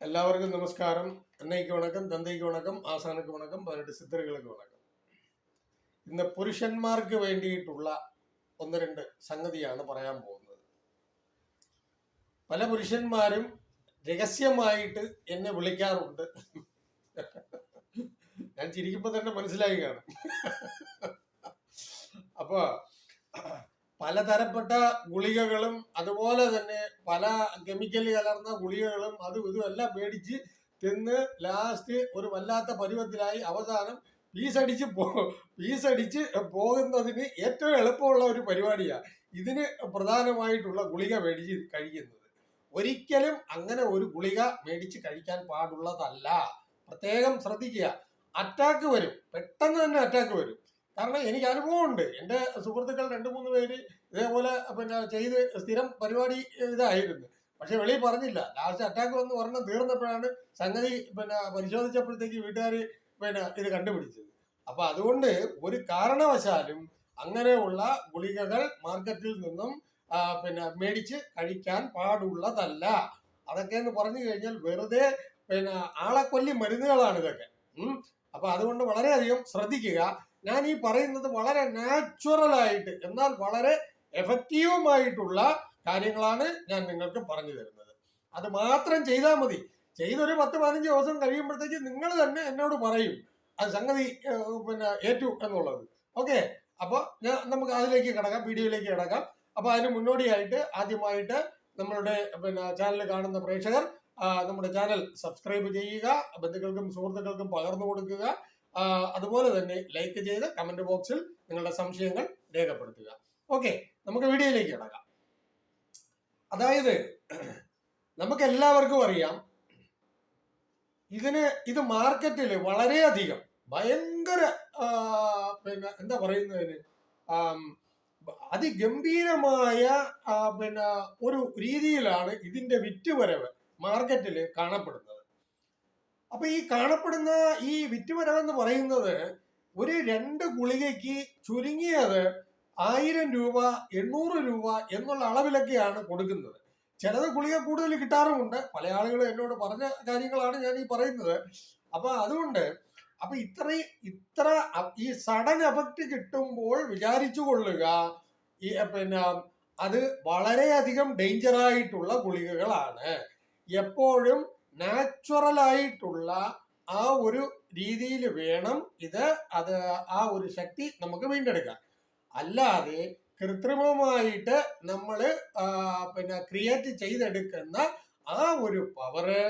எல்லாருக்கும் நமஸ்காரம் அன்னைக்கு வணக்கம் தந்தைக்கு வணக்கம் ஆசானுக்கு வணக்கம் பதினெட்டு சித்தர்களுக்கு வணக்கம் ഇന്ന് പുരുഷന്മാർക്ക് വേണ്ടിയിട്ടുള്ള ഒന്ന് രണ്ട് സംഗതിയാണ് പറയാൻ പോകുന്നത് പല പുരുഷന്മാരും രഹസ്യമായിട്ട് എന്നെ വിളിക്കാറുണ്ട് ഞാൻ ചിരിക്കുമ്പോ തന്നെ മനസ്സിലായി കാണും അപ്പൊ പലതരപ്പെട്ട ഗുളികകളും അതുപോലെ തന്നെ പല കെമിക്കൽ കലർന്ന ഗുളികകളും അതും ഇതും എല്ലാം മേടിച്ച് തിന്ന് ലാസ്റ്റ് ഒരു വല്ലാത്ത പരുവത്തിലായി. അവസാനം പീസടിച്ച് പോ പീസടിച്ച് പോകുന്നതിന് ഏറ്റവും എളുപ്പമുള്ള ഒരു പരിപാടിയാണ് ഇതിന് പ്രധാനമായിട്ടുള്ള ഗുളിക മേടിച്ച് കഴിക്കുന്നത്. ഒരിക്കലും അങ്ങനെ ഒരു ഗുളിക മേടിച്ച് കഴിക്കാൻ പാടുള്ളതല്ല. പ്രത്യേകം ശ്രദ്ധിക്കുക. അറ്റാക്ക് വരും. പെട്ടെന്ന് തന്നെ അറ്റാക്ക് വരും. കാരണം എനിക്ക് അനുഭവമുണ്ട്. എന്റെ സുഹൃത്തുക്കൾ രണ്ട് മൂന്ന് പേര് ഇതേപോലെ പിന്നെ ചെയ്ത് സ്ഥിരം പരിപാടി ഇതായിരുന്നു. പക്ഷെ വെളിയിൽ പറഞ്ഞില്ല. ലാസ്റ്റ് അറ്റാക്ക് വന്ന്. ഒരെണ്ണം തീർന്നപ്പോഴാണ് സംഗതി പിന്നെ പരിശോധിച്ചപ്പോഴത്തേക്ക് വീട്ടുകാർ പിന്നെ ഇത് കണ്ടുപിടിച്ചത്. അപ്പൊ അതുകൊണ്ട് ഒരു കാരണവശാലും അങ്ങനെയുള്ള ഗുളികകൾ മാർക്കറ്റിൽ നിന്നും പിന്നെ മേടിച്ച് കഴിക്കാൻ പാടുള്ളതല്ല. അതൊക്കെ എന്ന് പറഞ്ഞു കഴിഞ്ഞാൽ വെറുതെ പിന്നെ ആളെ കൊല്ലി മരുന്നുകളാണ് ഇതൊക്കെ. അപ്പൊ അതുകൊണ്ട് വളരെയധികം ശ്രദ്ധിക്കുക. ഞാൻ ഈ പറയുന്നത് വളരെ നാച്ചുറൽ ആയിട്ട് എന്നാൽ വളരെ എഫക്റ്റീവുമായിട്ടുള്ള കാര്യങ്ങളാണ് ഞാൻ നിങ്ങൾക്ക് പറഞ്ഞു തരുന്നത്. അത് മാത്രം ചെയ്താൽ മതി. ചെയ്തൊരു പത്ത് പതിനഞ്ച് ദിവസം കഴിയുമ്പോഴത്തേക്ക് നിങ്ങൾ തന്നെ എന്നോട് പറയും. അത് സംഗതി പിന്നെ ഏറ്റു എന്നുള്ളത്. ഓക്കെ? അപ്പോൾ ഞാൻ നമുക്ക് അതിലേക്ക് കിടക്കാം വീഡിയോയിലേക്ക് കിടക്കാം. അപ്പോൾ അതിന് മുന്നോടിയായിട്ട് ആദ്യമായിട്ട് നമ്മളുടെ പിന്നെ ചാനൽ കാണുന്ന പ്രേക്ഷകർ നമ്മുടെ ചാനൽ സബ്സ്ക്രൈബ് ചെയ്യുക ബന്ധുക്കൾക്കും സുഹൃത്തുക്കൾക്കും പകർന്നു കൊടുക്കുക. അതുപോലെ തന്നെ ലൈക്ക് ചെയ്ത് കമന്റ് ബോക്സിൽ നിങ്ങളുടെ സംശയങ്ങൾ രേഖപ്പെടുത്തുക. ഓക്കെ നമുക്ക് വീഡിയോയിലേക്ക് കിടക്കാം. അതായത് നമുക്ക് എല്ലാവർക്കും അറിയാം ഇതിന് ഇത് മാർക്കറ്റിൽ വളരെയധികം ഭയങ്കര പിന്നെ എന്താ പറയുന്നതിന് അതിഗംഭീരമായ പിന്നെ ഒരു രീതിയിലാണ് ഇതിന്റെ വിറ്റുവരവ് മാർക്കറ്റിൽ കാണപ്പെടുന്നത്. അപ്പൊ ഈ കാണപ്പെടുന്ന ഈ വിറ്റുവരവെന്ന് പറയുന്നത് ഒരു രണ്ട് ഗുളികയ്ക്ക് ചുരുങ്ങിയത് ആയിരം രൂപ എണ്ണൂറ് രൂപ എന്നുള്ള അളവിലൊക്കെയാണ് കൊടുക്കുന്നത്. ചിലത് ഗുളിക കൂടുതൽ കിട്ടാറുമുണ്ട്. പല ആളുകളും എന്നോട് പറഞ്ഞ കാര്യങ്ങളാണ് ഞാൻ ഈ പറയുന്നത്. അപ്പൊ അതുകൊണ്ട് അപ്പൊ ഇത്ര ഇത്ര ഈ സഡൻ എഫക്റ്റ് കിട്ടുമ്പോൾ വിചാരിച്ചു കൊള്ളുക ഈ പിന്നെ അത് വളരെയധികം ഡേഞ്ചർ ആയിട്ടുള്ള ഗുളികകളാണ്. എപ്പോഴും നാച്ചുറൽ ആയിട്ടുള്ള ആ ഒരു രീതിയിൽ വേണം ഇത് അത് ആ ഒരു ശക്തി നമുക്ക് വീണ്ടെടുക്കാൻ. അല്ലാതെ കൃത്രിമമായിട്ട് നമ്മൾ പിന്നെ ക്രിയേറ്റ് ചെയ്തെടുക്കുന്ന ആ ഒരു പവറ്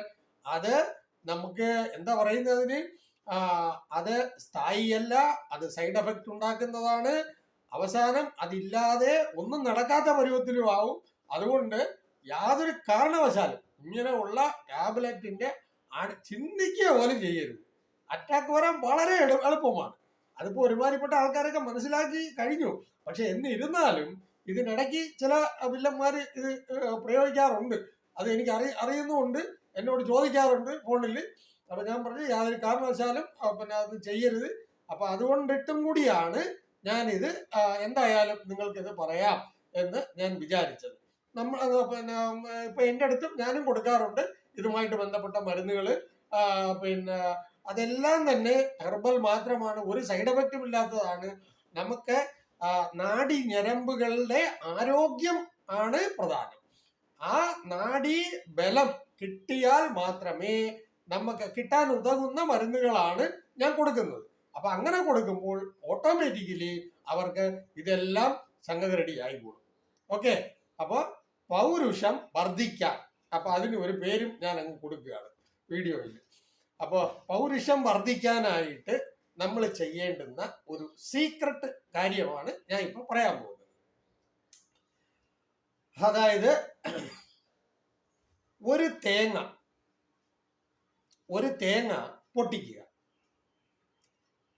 അത് നമുക്ക് എന്താ പറയുന്നതിന്? അത് സ്ഥായിയല്ല അത് സൈഡ് എഫക്റ്റ് ഉണ്ടാക്കുന്നതാണ്. അവസാനം അതില്ലാതെ ഒന്നും നടക്കാത്ത പരുവത്തിലും ആവും. അതുകൊണ്ട് യാതൊരു കാരണവശാലും ഇങ്ങനെയുള്ള ടാബ്ലറ്റിന്റെ ചിന്തിക്കുക പോലും ചെയ്യരുത്. അറ്റാക്ക് വരാൻ വളരെ എളു- എളുപ്പമാണ്. അതിപ്പോ ഒരുമാതിരിപ്പെട്ട ആൾക്കാരൊക്കെ മനസ്സിലാക്കി കഴിഞ്ഞു. പക്ഷെ എന്നിരുന്നാലും ഇതിനിടയ്ക്ക് ചില വില്ലന്മാര് ഇത് പ്രയോഗിക്കാറുണ്ട്. അത് എനിക്ക് അറി അറിയുന്നുമുണ്ട്. എന്നോട് ചോദിക്കാറുണ്ട് ഫോണിൽ. അപ്പൊ ഞാൻ പറഞ്ഞു യാതൊരു കാരണവശാലും പിന്നെ അത് ചെയ്യരുത്. അപ്പൊ അതുകൊണ്ടിട്ടും കൂടിയാണ് ഞാനിത് എന്തായാലും നിങ്ങൾക്കിത് പറയാം എന്ന് ഞാൻ വിചാരിച്ചത്. നമ്മൾ പിന്നെ ഇപ്പൊ എന്റെ അടുത്തും ഞാനും കൊടുക്കാറുണ്ട് ഇതുമായിട്ട് ബന്ധപ്പെട്ട മരുന്നുകൾ പിന്നെ അതെല്ലാം തന്നെ ഹെർബൽ മാത്രമാണ് ഒരു സൈഡ് എഫക്റ്റും ഇല്ലാത്തതാണ്. നമുക്ക് നാഡി ഞരമ്പുകളുടെ ആരോഗ്യം ആണ് പ്രധാനം. ആ നാഡി ബലം കിട്ടിയാൽ മാത്രമേ നമുക്ക് കിട്ടാൻ ഉതകുന്ന മരുന്നുകളാണ് ഞാൻ കൊടുക്കുന്നത്. അപ്പൊ അങ്ങനെ കൊടുക്കുമ്പോൾ ഓട്ടോമാറ്റിക്കലി അവർക്ക് ഇതെല്ലാം സംഗതി റെഡി ആയിക്കോളും ഓക്കെ? അപ്പൊ പൗരുഷം വർദ്ധിക്കാൻ. അപ്പൊ അതിന് ഒരു പേരും ഞാൻ അങ്ങ് കൊടുക്കുകയാണ് വീഡിയോയിൽ. അപ്പോ പൗരുഷം വർദ്ധിക്കാനായിട്ട് നമ്മൾ ചെയ്യേണ്ടുന്ന ഒരു സീക്രട്ട് കാര്യമാണ് ഞാൻ ഇപ്പൊ പറയാൻ പോകുന്നത്. അതായത് ഒരു തേങ്ങ ഒരു തേങ്ങ പൊട്ടിക്കുക.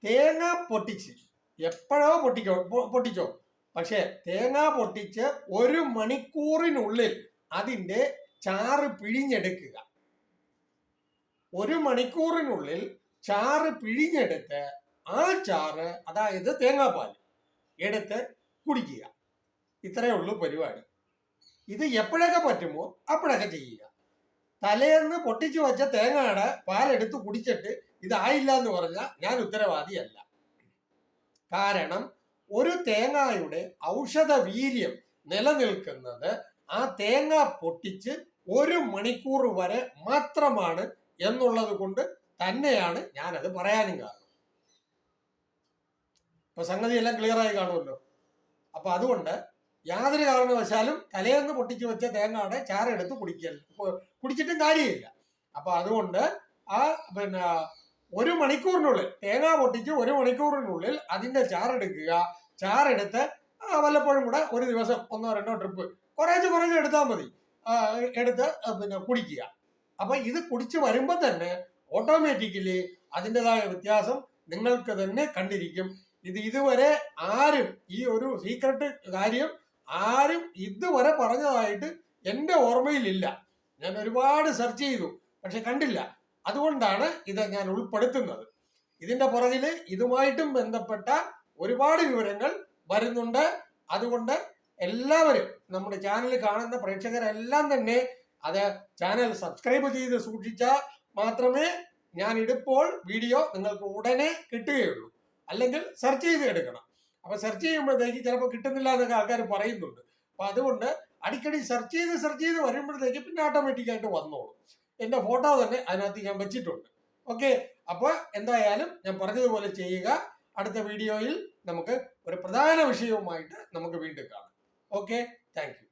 തേങ്ങ പൊട്ടിച്ച് എപ്പോഴോ പൊട്ടിക്കോ പൊട്ടിച്ചോ? പക്ഷെ തേങ്ങ പൊട്ടിച്ച് ഒരു മണിക്കൂറിനുള്ളിൽ അതിന്റെ ചാറ് പിഴിഞ്ഞെടുക്കുക. ഒരു മണിക്കൂറിനുള്ളിൽ ചാറ് പിഴിഞ്ഞെടുത്ത് ആ ചാറ് അതായത് തേങ്ങാപ്പാൽ എടുത്ത് കുടിക്കുക. ഇത്രയേ ഉള്ളൂ പരിപാടി. ഇത് എപ്പോഴൊക്കെ പറ്റുമോ അപ്പോഴൊക്കെ ചെയ്യുക. തലേന്ന് പൊട്ടിച്ചു വെച്ച തേങ്ങയുടെ പാലെടുത്ത് കുടിച്ചിട്ട് ഇതായില്ല എന്ന് പറഞ്ഞാൽ ഞാൻ ഉത്തരവാദിയല്ല. കാരണം ഒരു തേങ്ങയുടെ ഔഷധ വീര്യം നിലനിൽക്കുന്നത് ആ തേങ്ങ പൊട്ടിച്ച് ഒരു മണിക്കൂർ വരെ മാത്രമാണ് എന്നുള്ളത് കൊണ്ട് തന്നെയാണ് ഞാനത് പറയാനും കാരണം. ഇപ്പൊ ക്ലിയർ ആയി കാണുമല്ലോ. അപ്പൊ അതുകൊണ്ട് യാതൊരു കാരണവശാലും തലേന്ന് പൊട്ടിച്ചു വെച്ച തേങ്ങയുടെ ചാരെടുത്ത് കുടിക്കൽ കുടിച്ചിട്ടും കാര്യമില്ല. അപ്പൊ അതുകൊണ്ട് ആ പിന്നെ ഒരു മണിക്കൂറിനുള്ളിൽ തേങ്ങ പൊട്ടിച്ച് ഒരു മണിക്കൂറിനുള്ളിൽ അതിന്റെ ചാറെടുക്കുക ചാറെടുത്ത് വല്ലപ്പോഴും കൂടെ ഒരു ദിവസം ഒന്നോ രണ്ടോ ട്രിപ്പ് കുറേശ്ശെ കുറേശ്ശെ എടുത്താൽ മതി. എടുത്ത് പിന്നെ കുടിക്കുക. അപ്പൊ ഇത് കുടിച്ച് വരുമ്പോൾ തന്നെ ഓട്ടോമാറ്റിക്കലി അതിന്റെതായ വ്യത്യാസം നിങ്ങൾക്ക് തന്നെ കണ്ടിരിക്കും. ഇത് ഇതുവരെ ആരും ഈ ഒരു സീക്രട്ട് കാര്യം ആരും ഇതുവരെ പറഞ്ഞതായിട്ട് എന്റെ ഓർമ്മയിലില്ല. ഞാൻ ഒരുപാട് സെർച്ച് ചെയ്തു പക്ഷെ കണ്ടില്ല. അതുകൊണ്ടാണ് ഇത് ഞാൻ ഉൾപ്പെടുത്തുന്നത്. ഇതിന്റെ പുറകിൽ ഇതുമായിട്ടും ബന്ധപ്പെട്ട ഒരുപാട് വിവരങ്ങൾ വരുന്നുണ്ട്. അതുകൊണ്ട് എല്ലാവരും നമ്മുടെ ചാനൽ കാണുന്ന പ്രേക്ഷകരെല്ലാം തന്നെ അത് ചാനൽ സബ്സ്ക്രൈബ് ചെയ്ത് സൂക്ഷിച്ചാൽ മാത്രമേ ഞാൻ ഇടുമ്പോൾ വീഡിയോ നിങ്ങൾക്ക് ഉടനെ കിട്ടുകയുള്ളൂ. അല്ലെങ്കിൽ സെർച്ച് ചെയ്ത് എടുക്കണം. അപ്പൊ സെർച്ച് ചെയ്യുമ്പോഴത്തേക്ക് ചിലപ്പോൾ കിട്ടുന്നില്ല എന്നൊക്കെ ആൾക്കാർ പറയുന്നുണ്ട്. അപ്പൊ അതുകൊണ്ട് അടിക്കടി സെർച്ച് ചെയ്ത് സെർച്ച് ചെയ്ത് വരുമ്പോഴത്തേക്ക് പിന്നെ ഓട്ടോമാറ്റിക് ആയിട്ട് വന്നോളും. എന്റെ ഫോട്ടോ തന്നെ അതിനകത്ത് ഞാൻ വെച്ചിട്ടുണ്ട്. ഓക്കെ അപ്പൊ എന്തായാലും ഞാൻ പറഞ്ഞതുപോലെ ചെയ്യുക. അടുത്ത വീഡിയോയിൽ നമുക്ക് ഒരു പ്രധാന വിഷയവുമായിട്ട് നമുക്ക് വീണ്ടും കാണാം. Okay thank